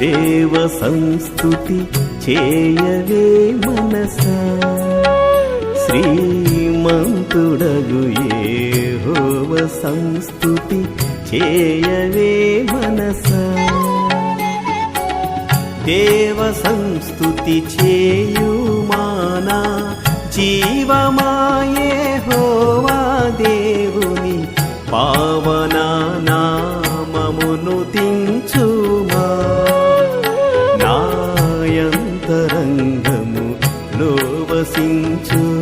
దేవ సంస్థుతి చేయవే మనస. శ్రీమంతుడగు హోవ సంస్థుతి చేయవే మనస. దేవ సంస్థుతి చేయుమానా జీవమాయే హోవా దేవుని పావన నామమును తించు తరంగము లోవసించు.